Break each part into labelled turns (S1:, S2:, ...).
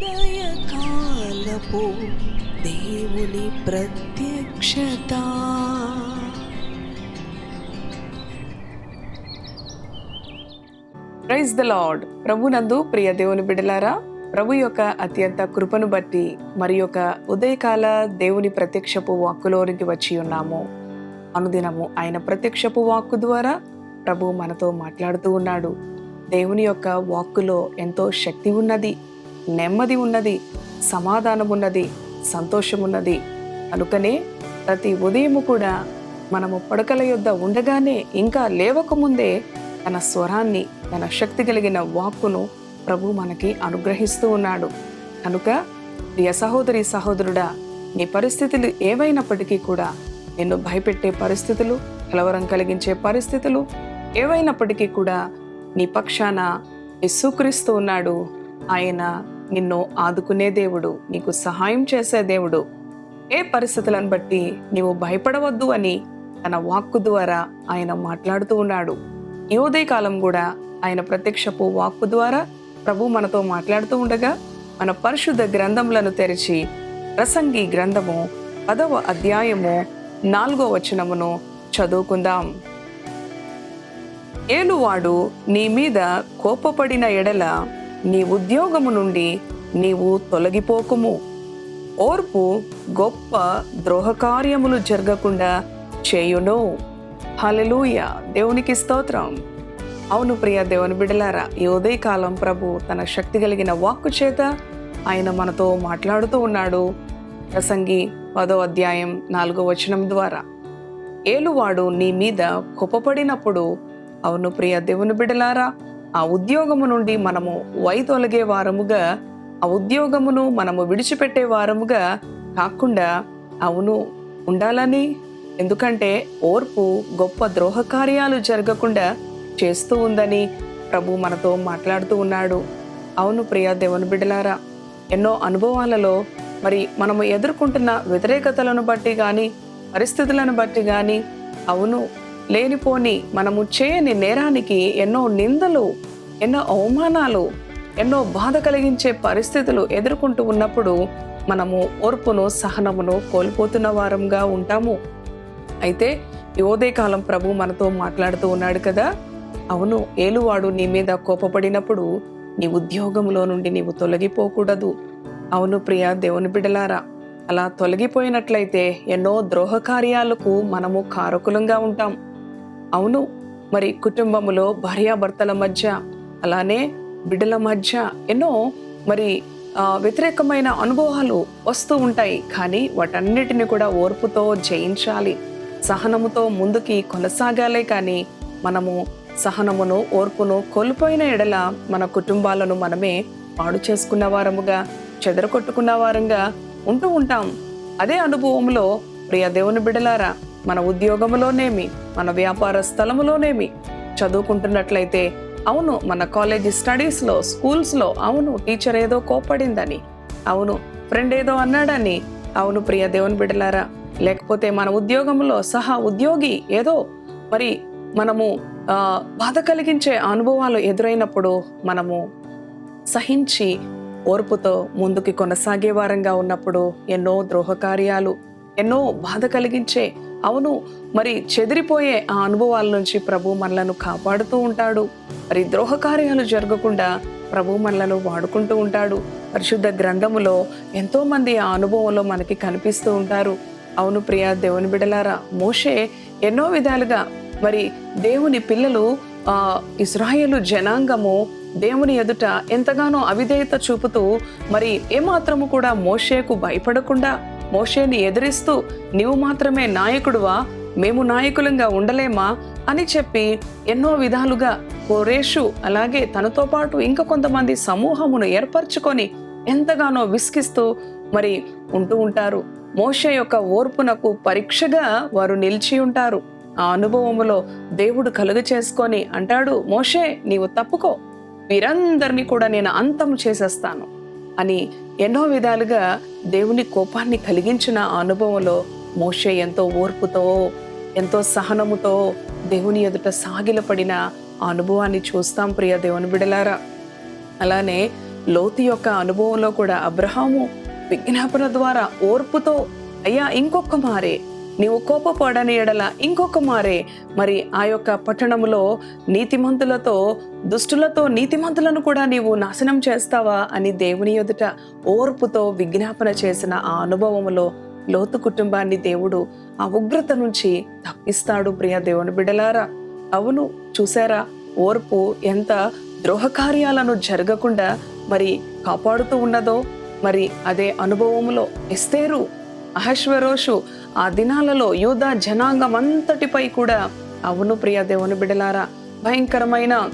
S1: ఉదయకాలపు దేవుని ప్రత్యక్షత.
S2: ప్రైజ్ ద లార్డ్ ప్రభునందు ప్రియ దేవుని బిడలారా ప్రభు యొక్క అత్యంత కృపను బట్టి మరి యొక్క ఉదయకాల దేవుని ప్రత్యక్షపు వాక్కులోనికి వచ్చి ఉన్నాము. అనుదినము ఆయన ప్రత్యక్షపు వాక్కు ద్వారా ప్రభు మనతో మాట్లాడుతూ ఉన్నాడు. దేవుని యొక్క వాక్కులో ఎంతో శక్తి ఉన్నది. నెమ్మది ఉన్నది సమాధానం ఉన్నది సంతోషం ఉన్నది కనుకనే ప్రతి ఉదయము కూడా మనము పడకల యొద్ద ఉండగానే ఇంకా లేవకముందే తన స్వరాన్ని తన శక్తి కలిగిన వాక్కును ప్రభు మనకి అనుగ్రహిస్తూ ఉన్నాడు. కనుక ప్రియ సహోదరి సహోదరుడా నీ పరిస్థితులు ఏవైనప్పటికీ కూడా నిన్ను భయపెట్టే పరిస్థితులు కలవరం కలిగించే పరిస్థితులు ఏవైనప్పటికీ కూడా నీ పక్షాన యేసుక్రీస్తు ఉన్నాడు. ఆయన నిన్ను ఆదుకునే దేవుడు నీకు సహాయం చేసే దేవుడు. ఏ పరిస్థితులను బట్టి నీవు భయపడవద్దు అని తన వాక్కు ద్వారా ఆయన మాట్లాడుతూ ఉన్నాడు. ఈ ఉదయకాలం కూడా ఆయన ప్రత్యక్షపు వాక్కు ద్వారా ప్రభు మనతో మాట్లాడుతూ ఉండగా మన పరిశుద్ధ గ్రంథములను తెరిచి ప్రసంగి గ్రంథము పదవ అధ్యాయము నాలుగో వచనమును చదువుకుందాం. ఏలువాడు నీ మీద కోపపడిన ఎడల నీ ఉద్యోగము నుండి నీవు తొలగిపోకుము. ఓర్పు గొప్ప ద్రోహకార్యములు జరగకుండా చేయును. హలెలూయ దేవునికి స్తోత్రం. అవును ప్రియ దేవుని బిడలారా ఈ ఉదయకాలం ప్రభు తన శక్తి కలిగిన వాక్కు చేత ఆయన మనతో మాట్లాడుతూ ఉన్నాడు. ప్రసంగి పదో అధ్యాయం నాలుగో వచనం ద్వారా. ఏలువాడు నీ మీద కుప్పపడినప్పుడు అవును ప్రియ దేవుని బిడలారా ఆ ఉద్యోగము నుండి మనము వైతొలగే వారముగా ఆ ఉద్యోగమును మనము విడిచిపెట్టే వారముగా కాకుండా అవును ఉండాలని. ఎందుకంటే ఓర్పు గొప్ప ద్రోహ కార్యాలు జరగకుండా చేస్తూ ఉందని ప్రభు మనతో మాట్లాడుతూ ఉన్నాడు. అవును ప్రియ దేవుని బిడ్డలారా ఎన్నో అనుభవాలలో మరి మనము ఎదుర్కొంటున్న వ్యతిరేకతలను బట్టి కానీ పరిస్థితులను బట్టి కానీ అవును లేనిపోని మనము చేయని నేరానికి ఎన్నో నిందలు ఎన్నో అవమానాలు ఎన్నో బాధ కలిగించే పరిస్థితులు ఎదుర్కొంటూ ఉన్నప్పుడు మనము ఓర్పును సహనమును కోల్పోతున్న వారంగా ఉంటాము. అయితే ఈ కాలం ప్రభు మనతో మాట్లాడుతూ ఉన్నాడు కదా? అవును ఏలువాడు నీ మీద కోపపడినప్పుడు నీ ఉద్యోగంలో నుండి నీవు తొలగిపోకూడదు. అవును ప్రియ దేవుని బిడలారా అలా తొలగిపోయినట్లయితే ఎన్నో ద్రోహ కార్యాలకు మనము కారకులంగా ఉంటాం. అవును మరి కుటుంబములో భార్యాభర్తల మధ్య అలానే బిడ్డల మధ్య ఎన్నో మరి వ్యతిరేకమైన అనుభవాలు వస్తూ ఉంటాయి. కానీ వాటన్నిటిని కూడా ఓర్పుతో జయించాలి. సహనముతో ముందుకి కొనసాగాలే కానీ మనము సహనమును ఓర్పును కోల్పోయిన ఎడల మన కుటుంబాలను మనమే పాడు చేసుకున్న వారముగా చెదరగొట్టుకున్న వారంగా ఉంటూ ఉంటాం. అదే అనుభవంలో ప్రియ దేవుని బిడలారా మన ఉద్యోగంలోనేమి మన వ్యాపార స్థలములోనేమి చదువుకుంటున్నట్లయితే అవును మన కాలేజ్ స్టడీస్లో స్కూల్స్లో అవును టీచర్ ఏదో కోపడిందని అవును ఫ్రెండ్ ఏదో అన్నాడని. అవును ప్రియ దేవుని బిడ్డలారా. లేకపోతే మన ఉద్యోగంలో సహా ఉద్యోగి ఏదో మరి మనము బాధ కలిగించే అనుభవాలు ఎదురైనప్పుడు మనము సహించి ఓర్పుతో ముందుకి కొనసాగే వారంగా ఉన్నప్పుడు ఎన్నో ద్రోహకార్యాలు ఎన్నో బాధ కలిగించే అవును మరి చెదిరిపోయే ఆ అనుభవాల నుంచి ప్రభు మనలను కాపాడుతూ ఉంటాడు. మరి ద్రోహకార్యాలు జరగకుండా ప్రభు మనలను వాడుకుంటూ ఉంటాడు. పరిశుద్ధ గ్రంథములో ఎంతో మంది ఆ అనుభవంలో మనకి కనిపిస్తూ ఉంటారు. అవును ప్రియ దేవుని బిడలారా మోషే ఎన్నో విధాలుగా మరి దేవుని పిల్లలు ఆ ఇస్రాయేలు జనాంగము దేవుని ఎదుట ఎంతగానో అవిధేయత చూపుతూ మరి ఏమాత్రము కూడా మోషేకు భయపడకుండా మోషేని ఎదిరిస్తూ నీవు మాత్రమే నాయకుడువా? మేము నాయకులంగా ఉండలేమా? అని చెప్పి ఎన్నో విధాలుగా కోరేషు అలాగే తనతో పాటు ఇంకా కొంతమంది సమూహమును ఏర్పరచుకొని ఎంతగానో విసిగిస్తూ మరి ఉంటూ ఉంటారు. మోషే యొక్క ఓర్పునకు పరీక్షగా వారు నిలిచి ఉంటారు. ఆ అనుభవములో దేవుడు కలుగ చేసుకొని అంటాడు మోషే నీవు తప్పుకో. వీరందరినీ కూడా నేను అంతం చేసేస్తాను. అని ఎన్నో విధాలుగా దేవుని కోపాన్ని కలిగించిన ఆ అనుభవంలో మోషే ఎంతో ఓర్పుతో ఎంతో సహనముతో దేవుని ఎదుట సాగిలపడిన ఆ అనుభవాన్ని చూస్తాం ప్రియ దేవుని బిడలారా. అలానే లోతు యొక్క అనుభవంలో కూడా అబ్రహాము విజ్ఞాపన ద్వారా ఓర్పుతో అయ్యా ఇంకొక మారే నీవు కోపపడని ఎడల ఇంకొక మారే మరి ఆ యొక్క పట్టణంలో నీతిమంతులతో దుష్టులతో నీతిమంతులను కూడా నీవు నాశనం చేస్తావా అని దేవుని ఎదుట ఓర్పుతో విజ్ఞాపన చేసిన ఆ అనుభవంలో లోతు కుటుంబాన్ని దేవుడు ఆ ఉగ్రత నుంచి తప్పిస్తాడు ప్రియ దేవుని బిడలారా. అవును చూసారా ఓర్పు ఎంత ద్రోహకార్యాలను జరగకుండా మరి కాపాడుతూ ఉన్నదో మరి అదే అనుభవంలో ఎస్తేరు అహశ్వరోషు ఆ దినాలలో యూదా జనాంగం అంతటిపై కూడా అవును ప్రియ దేవుని బిడలారా. భయంకరమైన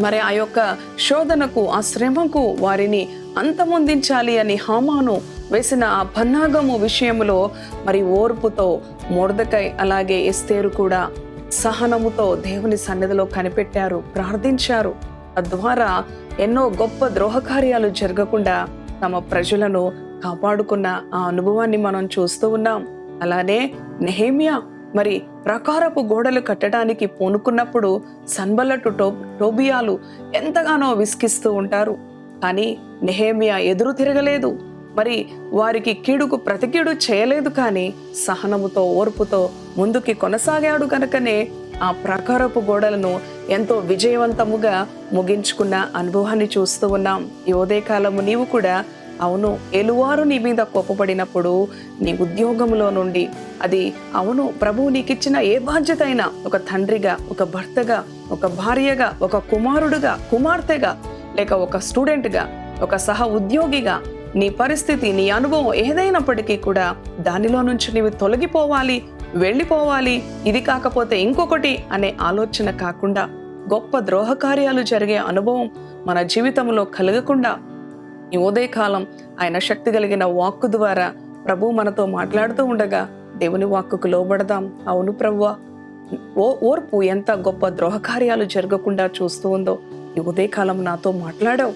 S2: మరి ఆ యొక్క శోధనకు ఆ శ్రమకు వారిని అంతమొందించాలి అని హామాను వేసిన ఆ పన్నాగము విషయంలో మరి ఓర్పుతో మొడదకై అలాగే ఎస్తేరు కూడా సహనముతో దేవుని సన్నిధిలో కనిపెట్టారు ప్రార్థించారు. తద్వారా ఎన్నో గొప్ప ద్రోహకార్యాలు జరగకుండా తమ ప్రజలను కాపాడుకున్న ఆ అనుభవాన్ని మనం చూస్తూ ఉన్నాం. అలానే నెహేమియా మరి ప్రకారపు గోడలు కట్టడానికి పూనుకున్నప్పుడు సన్బలటు టో టోబియాలు ఎంతగానో విసికిస్తూ ఉంటారు. కానీ నెహేమియా ఎదురు తిరగలేదు. మరి వారికి కీడుకు ప్రతికీడు చేయలేదు కానీ సహనముతో ఓర్పుతో ముందుకి కొనసాగాడు కనుకనే ఆ ప్రకారపు గోడలను ఎంతో విజయవంతముగా ముగించుకున్న అనుభవాన్ని చూస్తూ ఉన్నాం. ఈ ఉదయకాలము నీవు కూడా అవును ఎలువారు నీ మీద కోపపడినప్పుడు నీ ఉద్యోగంలో నుండి అది అవును ప్రభువు నీకిచ్చిన ఏ బాధ్యత అయినా ఒక తండ్రిగా ఒక భర్తగా ఒక భార్యగా ఒక కుమారుడుగా కుమార్తెగా లేక ఒక స్టూడెంట్గా ఒక సహ ఉద్యోగిగా నీ పరిస్థితి నీ అనుభవం ఏదైనప్పటికీ కూడా దానిలో నుంచి నీవు తొలగిపోవాలి వెళ్ళిపోవాలి. ఇది కాకపోతే ఇంకొకటి అనే ఆలోచన కాకుండా గొప్ప ద్రోహకార్యాలు జరిగే అనుభవం మన జీవితంలో కలగకుండా ఈ ఉదయకాలం ఆయన శక్తి కలిగిన వాక్కు ద్వారా ప్రభు మనతో మాట్లాడుతూ ఉండగా దేవుని వాక్కుకు లోబడదాం. అవును ప్రభువా ఓ ఓర్పు ఎంత గొప్ప ద్రోహకార్యాలు జరగకుండా చూస్తూ ఉందో ఈ ఉదయకాలం నాతో మాట్లాడావు.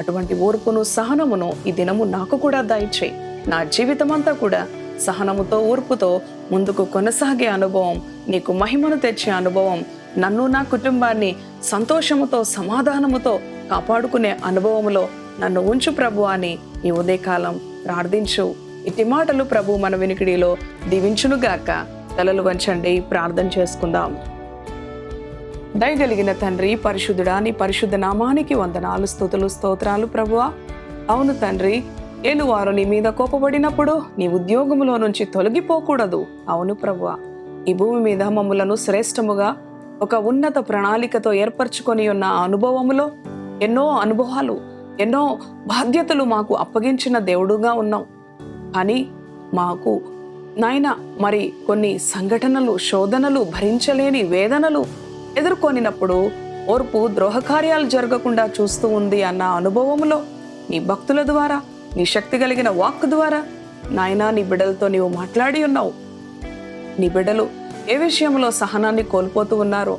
S2: అటువంటి ఓర్పును సహనమును ఈ దినము నాకు కూడా దయచేయి నా జీవితం అంతా కూడా సహనముతో ఓర్పుతో ముందుకు కొనసాగే అనుభవం నీకు మహిమను తెచ్చే అనుభవం నన్ను నా కుటుంబాన్ని సంతోషముతో సమాధానముతో కాపాడుకునే అనుభవములో నన్ను ఉంచు ప్రభు అని ఈ ఉదయకాలం ప్రార్థించు. ఇట్టి మాటలు ప్రభు మన వినికిడిలో దీవించునుగాక తలలు వంచండి ప్రార్థన చేసుకుందాం. దయగలిగిన తండ్రి పరిశుద్ధుడా నీ పరిశుద్ధ నామానికి వందనాలు స్థుతులు స్తోత్రాలు ప్రభువా. అవును తండ్రి ఏలువారు నీ మీద కోపపడినప్పుడు నీ ఉద్యోగములో నుంచి తొలగిపోకూడదు. అవును ప్రభువా. ఈ భూమి మీద మమ్ములను శ్రేష్టముగా ఒక ఉన్నత ప్రణాళికతో ఏర్పరచుకొని ఉన్న అనుభవములో ఎన్నో అనుభవాలు ఎన్నో బాధ్యతలు మాకు అప్పగించిన దేవుడుగా ఉన్నాం. కానీ మాకు నాయన మరి కొన్ని సంఘటనలు శోధనలు భరించలేని వేదనలు ఎదుర్కొనినప్పుడు ఓర్పు ద్రోహకార్యాలు జరగకుండా చూస్తూ ఉంది అన్న అనుభవంలో నీ భక్తుల ద్వారా నీ శక్తి కలిగిన వాక్ ద్వారా నాయనా నీ బిడ్డలతో నీవు మాట్లాడి ఉన్నావు. నీ బిడ్డలు ఏ విషయంలో సహనాన్ని కోల్పోతూ ఉన్నారో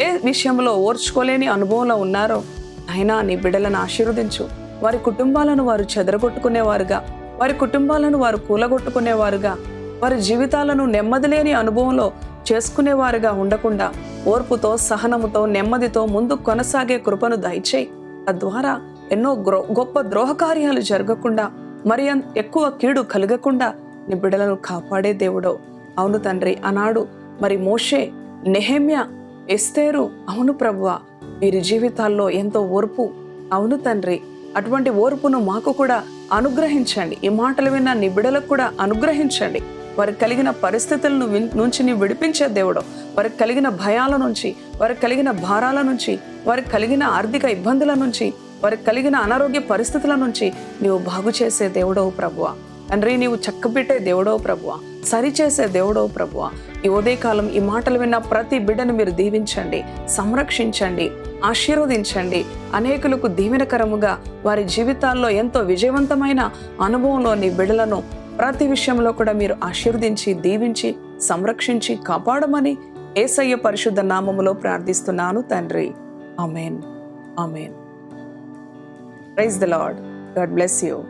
S2: ఏ విషయంలో ఓర్చుకోలేని అనుభవంలో ఉన్నారో అయినా నీ బిడ్డలను ఆశీర్వదించు. వారి కుటుంబాలను వారు చెదరగొట్టుకునేవారుగా. వారి కుటుంబాలను వారు కూలగొట్టుకునేవారుగా. వారి జీవితాలను నెమ్మది లేని అనుభవంలో చేసుకునేవారుగా ఉండకుండా ఓర్పుతో సహనముతో నెమ్మదితో ముందు కొనసాగే కృపను దయచేయి. తద్వారా ఎన్నో గ్రో గొప్ప ద్రోహకార్యాలు జరగకుండా మరి ఎక్కువ కీడు కలగకుండా నీ బిడ్డలను కాపాడే దేవుడో అవును తండ్రి అనాడు మరి మోషే నెహమ్య ఎస్తేరు అవును ప్రభువా వీరి జీవితాల్లో ఎంతో ఓర్పు. అవును తండ్రి అటువంటి ఓర్పును మాకు కూడా అనుగ్రహించండి. ఈ మాటలు విన్న నీ బిడలకు కూడా అనుగ్రహించండి. వారికి కలిగిన పరిస్థితులను నుంచి నీ విడిపించే దేవుడు. వారికి కలిగిన భయాల నుంచి వారికి కలిగిన భారాల నుంచి వారికి కలిగిన ఆర్థిక ఇబ్బందుల నుంచి వారికి కలిగిన అనారోగ్య పరిస్థితుల నుంచి నీవు బాగు చేసే దేవుడవు ప్రభువ. తండ్రి నీవు చక్కబెట్టే దేవుడవు ప్రభువ. సరిచేసే దేవుడవు ప్రభువ. ఈ ఉదయకాలం ఈ మాటలు విన్న ప్రతి బిడ్డను మీరు దీవించండి సంరక్షించండి. ఆశీర్వదించండి. అనేకులకు దీవెనకరముగా వారి జీవితాల్లో ఎంతో విజయవంతమైన అనుభవంలోని బిడలను ప్రతి విషయంలో కూడా మీరు ఆశీర్వదించి దీవించి సంరక్షించి కాపాడమని ఏసయ్య పరిశుద్ధ నామములో ప్రార్థిస్తున్నాను తండ్రి. Amen amen praise the lord. God bless you.